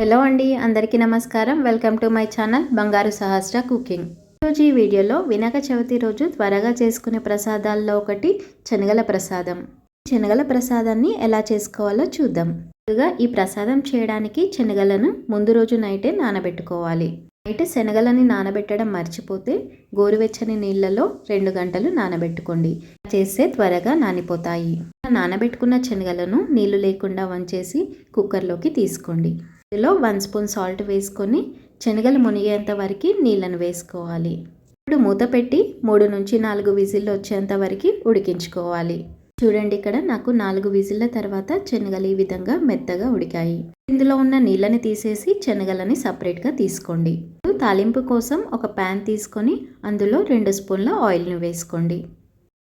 Hello అండి అందరికీ నమస్కారం. వెల్కమ్ టు మై ఛానల్ బంగారు సహస్ర కుకింగ్. ఈరోజు ఈ వీడియోలో వినాయక చవితి రోజు త్వరగా చేసుకునే ప్రసాదాల్లో ఒకటి శనగల ప్రసాదం. శనగల ప్రసాదాన్ని ఎలా చేసుకోవాలో చూద్దాం. ముందుగా ఈ ప్రసాదం చేయడానికి శనగలను ముందు రోజు నైటే నానబెట్టుకోవాలి. నైట్ శనగలని నానబెట్టడం మర్చిపోతే గోరువెచ్చని నీళ్ళలో రెండు గంటలు నానబెట్టుకోండి. చేస్తే త్వరగా నానిపోతాయి. నానబెట్టుకున్న శనగలను నీళ్ళు లేకుండా వంచేసి కుక్కర్లోకి తీసుకోండి. ఇందులో వన్ స్పూన్ సాల్ట్ వేసుకొని శనగలు మునిగేంత వరకు నీళ్ళను వేసుకోవాలి. ఇప్పుడు మూత పెట్టి మూడు నుంచి నాలుగు విజిల్లు వచ్చేంత వరకు ఉడికించుకోవాలి. చూడండి ఇక్కడ నాకు నాలుగు విజిల్ల తర్వాత శనగలు ఈ విధంగా మెత్తగా ఉడికాయి. ఇందులో ఉన్న నీళ్ళని తీసేసి శనగలని సపరేట్గా తీసుకోండి. తాలింపు కోసం ఒక ప్యాన్ తీసుకొని అందులో రెండు స్పూన్ల ఆయిల్ని వేసుకోండి.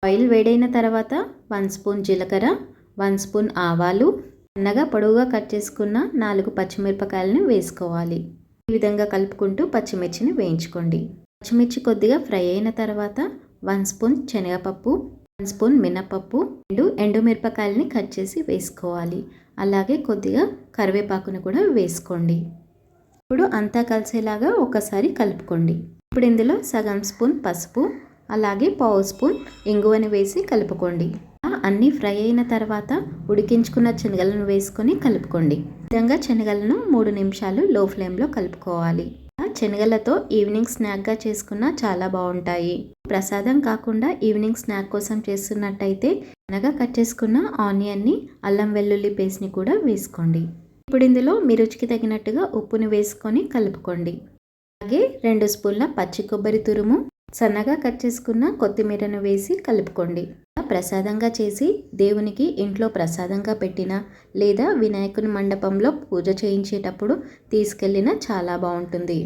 ఆయిల్ వేడైన తర్వాత వన్ స్పూన్ జీలకర్ర వన్ స్పూన్ ఆవాలు సన్నగా పొడవుగా కట్ చేసుకున్న నాలుగు పచ్చిమిరపకాయలను వేసుకోవాలి. ఈ విధంగా కలుపుకుంటూ పచ్చిమిర్చిని వేయించుకోండి. పచ్చిమిర్చి కొద్దిగా ఫ్రై అయిన తర్వాత వన్ స్పూన్ శనగపప్పు వన్ స్పూన్ మినపప్పు రెండు ఎండుమిరపకాయలని కట్ చేసి వేసుకోవాలి. అలాగే కొద్దిగా కరివేపాకును కూడా వేసుకోండి. ఇప్పుడు అంతా కలిసేలాగా ఒకసారి కలుపుకోండి. ఇప్పుడు ఇందులో సగం స్పూన్ పసుపు అలాగే పావు స్పూన్ ఇంగువని వేసి కలుపుకోండి. అన్నీ ఫ్రై అయిన తర్వాత ఉడికించుకున్న శనగలను వేసుకొని కలుపుకోండి. విధంగా శనగలను మూడు నిమిషాలు లో ఫ్లేమ్లో కలుపుకోవాలి. శనగలతో ఈవినింగ్ స్నాక్గా చేసుకున్న చాలా బాగుంటాయి. ప్రసాదం కాకుండా ఈవినింగ్ స్నాక్ కోసం చేస్తున్నట్టయితే అనగా కట్ చేసుకున్న ఆనియన్ని అల్లం వెల్లుల్లి పేస్ట్ని కూడా వేసుకోండి. ఇప్పుడు ఇందులో మీ రుచికి తగినట్టుగా ఉప్పుని వేసుకొని కలుపుకోండి. అలాగే రెండు స్పూన్ల పచ్చి కొబ్బరి తురుము సన్నగా కట్ చేసుకున్న కొత్తిమీరను వేసి కలుపుకోండి. ప్రసాదంగా చేసి దేవునికి ఇంట్లో ప్రసాదంగా పెట్టిన లేదా వినాయకుని మండపంలో పూజ చేయించేటప్పుడు తీసుకెళ్ళిన చాలా బాగుంటుంది.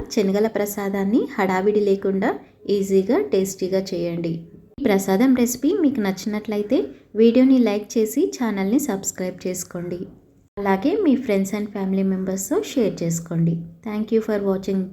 శనగల ప్రసాదాన్ని హడావిడి లేకుండా ఈజీగా టేస్టీగా చేయండి. ఈ ప్రసాదం రెసిపీ మీకు నచ్చినట్లయితే వీడియోని లైక్ చేసి ఛానల్ని సబ్స్క్రైబ్ చేసుకోండి. అలాగే మీ ఫ్రెండ్స్ అండ్ ఫ్యామిలీ మెంబర్స్తో షేర్ చేసుకోండి. Thank you for watching.